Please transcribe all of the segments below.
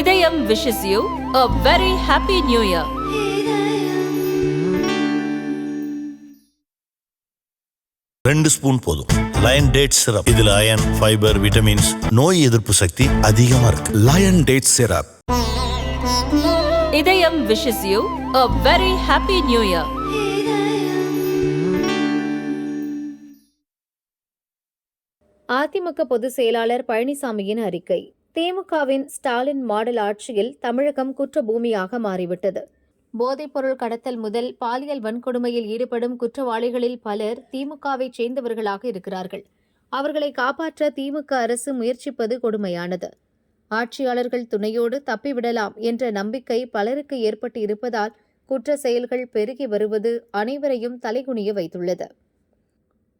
Idhayam wishes you a very happy new year. ரெண்டு spoon போதும். Lion date syrup இதுல iron fibre vitamins நோய் எதிர்ப்பு சக்தி அதிகமா இருக்கு. Lion date syrup Idhayam wishes you a very happy new year. AIADMK பொதுச் செயலாளர் பழனிசாமியின் அறிக்கை. திமுகவின் ஸ்டாலின் மாடல் ஆட்சியில் தமிழகம் குற்றபூமியாக மாறிவிட்டது. போதைப்பொருள் கடத்தல் முதல் பாலியல் வன்கொடுமையில் ஈடுபடும் குற்றவாளிகளில் பலர் திமுகவைச் சேர்ந்தவர்களாக இருக்கிறார்கள். அவர்களை காப்பாற்ற திமுக அரசு முயற்சிப்பது கொடுமையானது. ஆட்சியாளர்கள் துணையோடு தப்பிவிடலாம் என்ற நம்பிக்கை பலருக்கு ஏற்பட்டு இருப்பதால் குற்ற செயல்கள் பெருகி வருவது அனைவரையும் தலைகுனிய வைத்துள்ளது.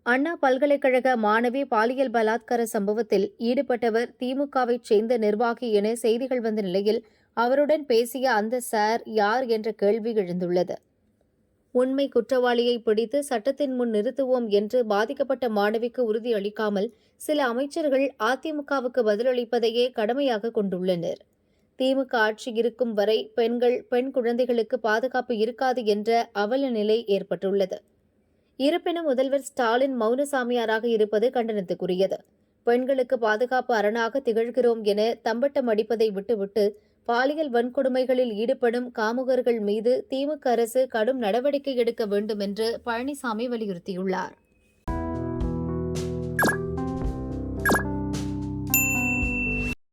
அண்ணா பல்கலைக்கழக மாணவி பாலியல் பலாத்கார சம்பவத்தில் ஈடுபட்டவர் திமுகவைச் சேர்ந்த நிர்வாகி என செய்திகள் வந்த நிலையில் அவருடன் பேசிய அந்த சார் யார் என்ற கேள்வி எழுந்துள்ளது. உண்மை குற்றவாளியை பிடித்து சட்டத்தின் முன் நிறுத்துவோம் என்று பாதிக்கப்பட்ட மாணவிக்கு உறுதியளிக்காமல் சில அமைச்சர்கள் அதிமுகவுக்கு பதிலளிப்பதையே கடமையாக கொண்டுள்ளனர். திமுக ஆட்சி இருக்கும் வரை பெண்கள் பெண் குழந்தைகளுக்கு பாதுகாப்பு இருக்காது என்ற அவல நிலை ஏற்பட்டுள்ளது. இருப்பினும் முதல்வர் ஸ்டாலின் மௌனசாமியாராக இருப்பது கண்டனத்துக்குரியது. பெண்களுக்கு பாதுகாப்பு அரணாக திகழ்கிறோம் என தம்பட்டம் அடிப்பதை விட்டுவிட்டு பாலியல் வன்கொடுமைகளில் ஈடுபடும் காமுகர்கள் மீது திமுக அரசு கடும் நடவடிக்கை எடுக்க வேண்டும் என்று பழனிசாமி வலியுறுத்தியுள்ளார்.